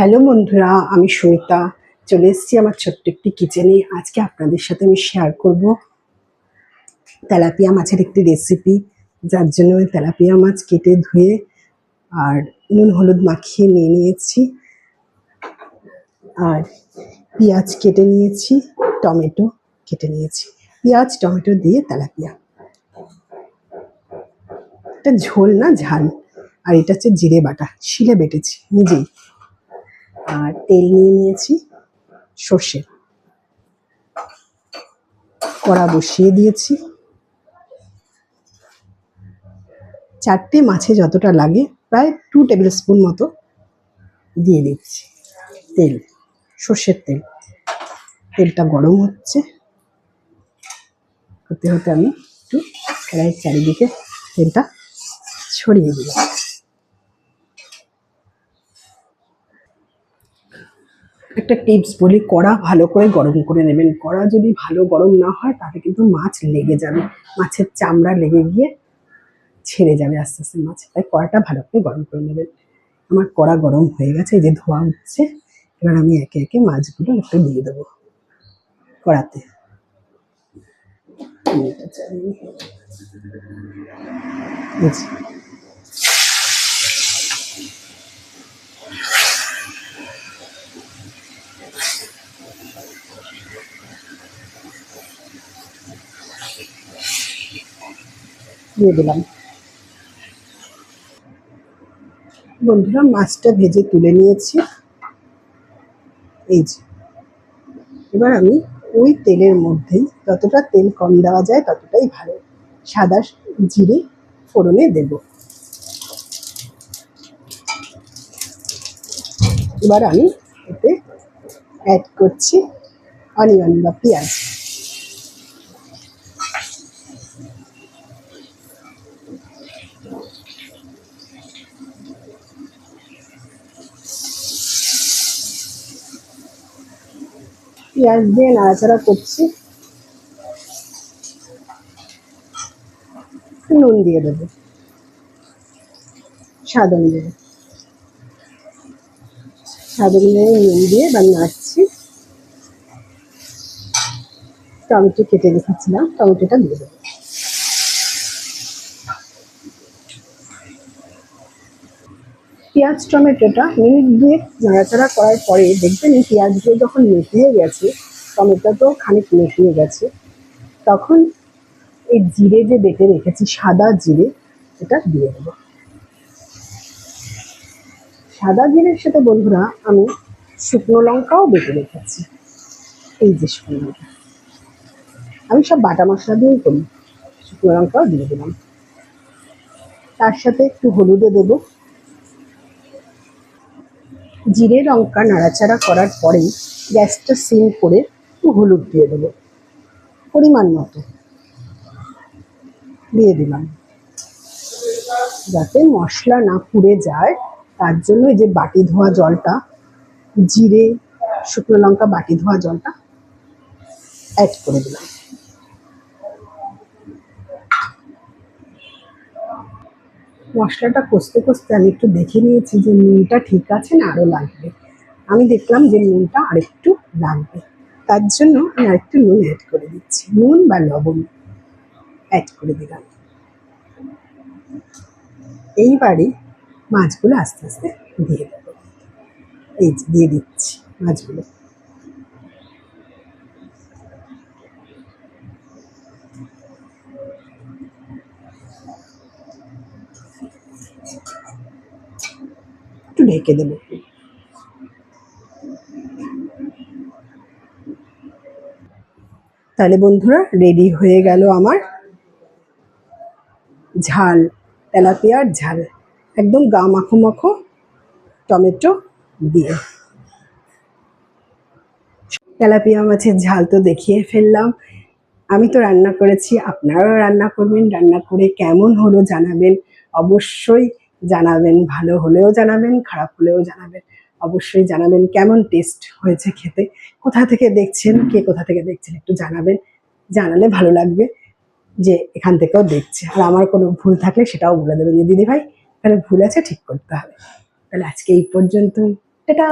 Hello বন্ধুরা, আমি সুমিতা। চলে এসেছি আমার ছোট্ট একটি কিচেনে আজকে আপনাদের সাথে আমি শেয়ার করব তেলাপিয়া মাছের একটি রেসিপি যার জন্য আমি তেলাপিয়া মাছ কেটে ধুয়ে আর নুন, হলুদ মাখিয়ে নিয়ে নিয়েছি। আর পেঁয়াজ কেটে নিয়েছি, টমেটো কেটে নিয়েছি। পেঁয়াজ, টমেটো দিয়ে তেলাপিয়া। এটা ঝোল না, ঝাল। আর এটা হচ্ছে জিরে বাটা, শিলে বেটেছি নিজেই। আর তেল নিয়ে নিয়েছি, সর্ষে। কড়া বসিয়ে দিয়েছি। চারটে মাছে যতটা লাগে, প্রায় টু টেবিল স্পুন মতো দিয়ে দিচ্ছি তেল, সর্ষের তেল। তেলটা গরম হচ্ছে। হতে হতে আমি একটু কড়াইয়ের চারিদিকে তেলটা ছড়িয়ে দিলাম। একটা টিপস বলি, কড়া ভালো করে গরম করে নেবেন। কড়া যদি ভালো গরম না হয় তাহলে কিন্তু মাছ লেগে যাবে। মাছের চামড়া লেগে গিয়ে ছেড়ে যাবে আস্তে আস্তে মাছ। তাই কড়াটা ভালো করে গরম করে নেবেন। আমার কড়া গরম হয়ে গেছে, এই যে ধোয়া উঠছে এবার আমি একে একে মাছগুলো একটু দিয়ে দেবো কড়াতে। এটা দিয়ে দিলাম। বন্ধুরা, মাছটা ভেজে তুলে নিয়েছি। এই যে, এবার আমি ওই তেলের মধ্যেই যতটা তেল কম দেওয়া যায় ততটাই ভালো সাদা জিরে ফোড়নে দেব। এবার আমি এতে অ্যাড করছি অনিয়ন বা পেঁয়াজ। পেঁয়াজ দিয়ে নাড়াচাড়া করছি। নুন দিয়ে দেবো। স্বাদ অনুযায়ী। স্বাদ অনুযায়ী নুন দিয়ে এবার নাড়ছি। টমেটো কেটে রেখেছিলাম, টমেটোটা দিয়ে দেবো। পেঁয়াজ, টমেটোটা মিনিট দুয়েক নাড়াচাড়া করার পরে দেখবেন এই পেঁয়াজগুলো যখন মেটিয়ে গেছে, টমেটো তো খানিক মেটিয়ে গেছে, তখন এই জিরে যে বেটে রেখেছি, সাদা জিরে, এটা দিয়ে দেবো। সাদা জিরের সাথে বন্ধুরা, আমি শুকনো লঙ্কাও বেটে রেখেছি। এই যে শুকনো লঙ্কা। আমি সব বাটা মশলা দিয়েই করি। শুকনো লঙ্কাও দিয়ে দিলাম। তার সাথে একটু হলুদও দেবো। জিরে লঙ্কা নাড়াচাড়া করার পরেই গ্যাসটা সিম করে একটু হলুদ দিয়ে দেবো, পরিমাণ মতো। দিয়ে দিলাম। যাতে মশলা না পুড়ে যায়, তার জন্য এই যে বাটি ধোয়া জলটা, জিরে, শুকনো লঙ্কা বাটি ধোয়া জলটা অ্যাড করে দিলাম। মশলাটা কষতে কষতে আমি একটু দেখে নিয়েছি যে নুনটা ঠিক আছে না আরও লাগবে। আমি দেখলাম যে নুনটা আরেকটু লাগবে। তার জন্য আমি আরেকটু নুন অ্যাড করে দিচ্ছি। নুন বা লবণ অ্যাড করে দিলাম। এইবারে মাছগুলো আস্তে আস্তে দিয়ে দেবো। এই দিয়ে দিচ্ছি মাছগুলো। ঢেকে দেবো। তাহলে বন্ধুরা রেডি হয়ে গেল আমার ঝাল, তেলাপিয়ার ঝাল। একদম গা মাখো মাখো টমেটো দিয়ে। তেলাপিয়া মাছের ঝাল তো দেখিয়ে ফেললাম। আমি তো রান্না করেছি, আপনারাও রান্না করবেন। রান্না করে কেমন হলো জানাবেন অবশ্যই জানাবেন, ভালো হলেও জানাবেন, খারাপ হলেও জানাবেন। অবশ্যই জানাবেন কেমন টেস্ট হয়েছে খেতে, কোথা থেকে দেখছেন, কে কোথা থেকে দেখছেন একটু জানাবেন। জানালে ভালো লাগবে যে এখান থেকেও দেখছে। আর আমার কোনো ভুল থাকলে সেটাও বলে দেবেন যে, দিদি ভাই ভুল আছে, ঠিক করতে হবে। তাহলে আজকে এই পর্যন্তই। টাটা!